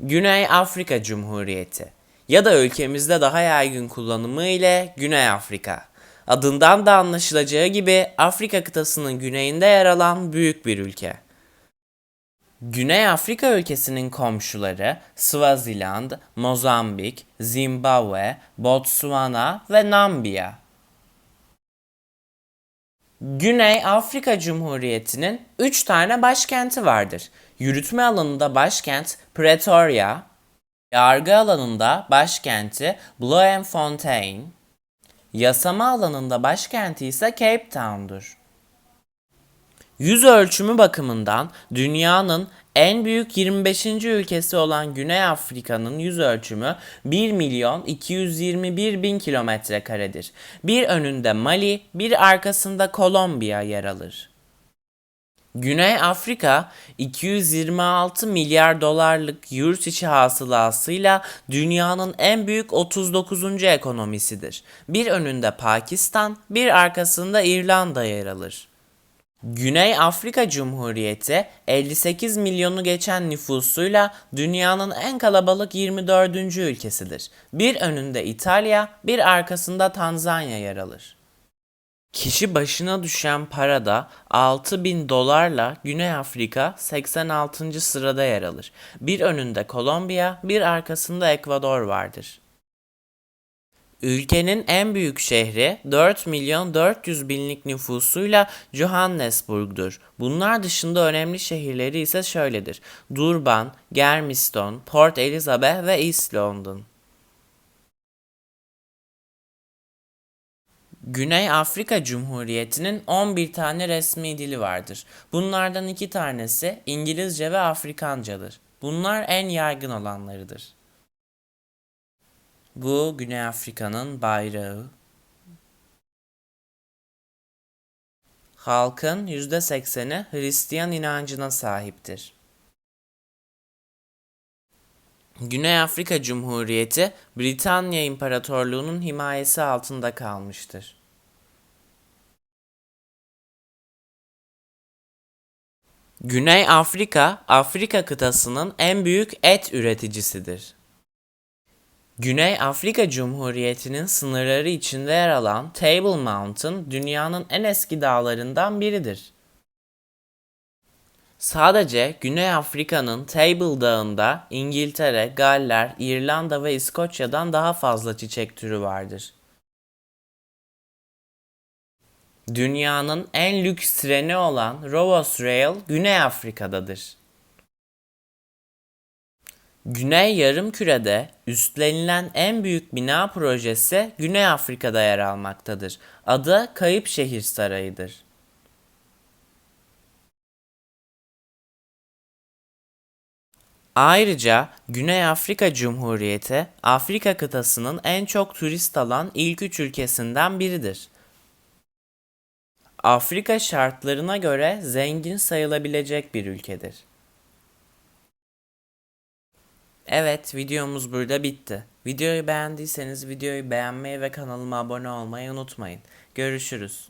Güney Afrika Cumhuriyeti ya da ülkemizde daha yaygın kullanımı ile Güney Afrika. Adından da anlaşılacağı gibi Afrika kıtasının güneyinde yer alan büyük bir ülke. Güney Afrika ülkesinin komşuları Swaziland, Mozambik, Zimbabwe, Botswana ve Namibya. Güney Afrika Cumhuriyeti'nin 3 tane başkenti vardır. Yürütme alanında başkent Pretoria, yargı alanında başkenti Bloemfontein, yasama alanında başkenti ise Cape Town'dur. Yüz ölçümü bakımından dünyanın en büyük 25. ülkesi olan Güney Afrika'nın yüz ölçümü 1 milyon 221 bin kilometre karedir. Bir önünde Mali, bir arkasında Kolombiya yer alır. Güney Afrika 226 milyar dolarlık yurt içi hasılasıyla dünyanın en büyük 39. ekonomisidir. Bir önünde Pakistan, bir arkasında İrlanda yer alır. Güney Afrika Cumhuriyeti 58 milyonu geçen nüfusuyla dünyanın en kalabalık 24. ülkesidir. Bir önünde İtalya, bir arkasında Tanzanya yer alır. Kişi başına düşen parada 6000 dolarla Güney Afrika 86. sırada yer alır. Bir önünde Kolombiya, bir arkasında Ekvador vardır. Ülkenin en büyük şehri 4 milyon 400 binlik nüfusuyla Johannesburg'dur. Bunlar dışında önemli şehirleri ise şöyledir. Durban, Germiston, Port Elizabeth ve East London. Güney Afrika Cumhuriyeti'nin 11 tane resmi dili vardır. Bunlardan iki tanesi İngilizce ve Afrikancadır. Bunlar en yaygın olanlarıdır. Bu Güney Afrika'nın bayrağı. Halkın %80'i Hristiyan inancına sahiptir. Güney Afrika Cumhuriyeti Britanya İmparatorluğu'nun himayesi altında kalmıştır. Güney Afrika, Afrika kıtasının en büyük et üreticisidir. Güney Afrika Cumhuriyeti'nin sınırları içinde yer alan Table Mountain dünyanın en eski dağlarından biridir. Sadece Güney Afrika'nın Table Dağı'nda İngiltere, Galler, İrlanda ve İskoçya'dan daha fazla çiçek türü vardır. Dünyanın en lüks treni olan Rovos Rail Güney Afrika'dadır. Güney Yarımküre'de üstlenilen en büyük bina projesi Güney Afrika'da yer almaktadır. Adı Kayıp Şehir Sarayı'dır. Ayrıca Güney Afrika Cumhuriyeti Afrika kıtasının en çok turist alan ilk üç ülkesinden biridir. Afrika şartlarına göre zengin sayılabilecek bir ülkedir. Evet, videomuz burada bitti. Videoyu beğendiyseniz videoyu beğenmeyi ve kanalıma abone olmayı unutmayın. Görüşürüz.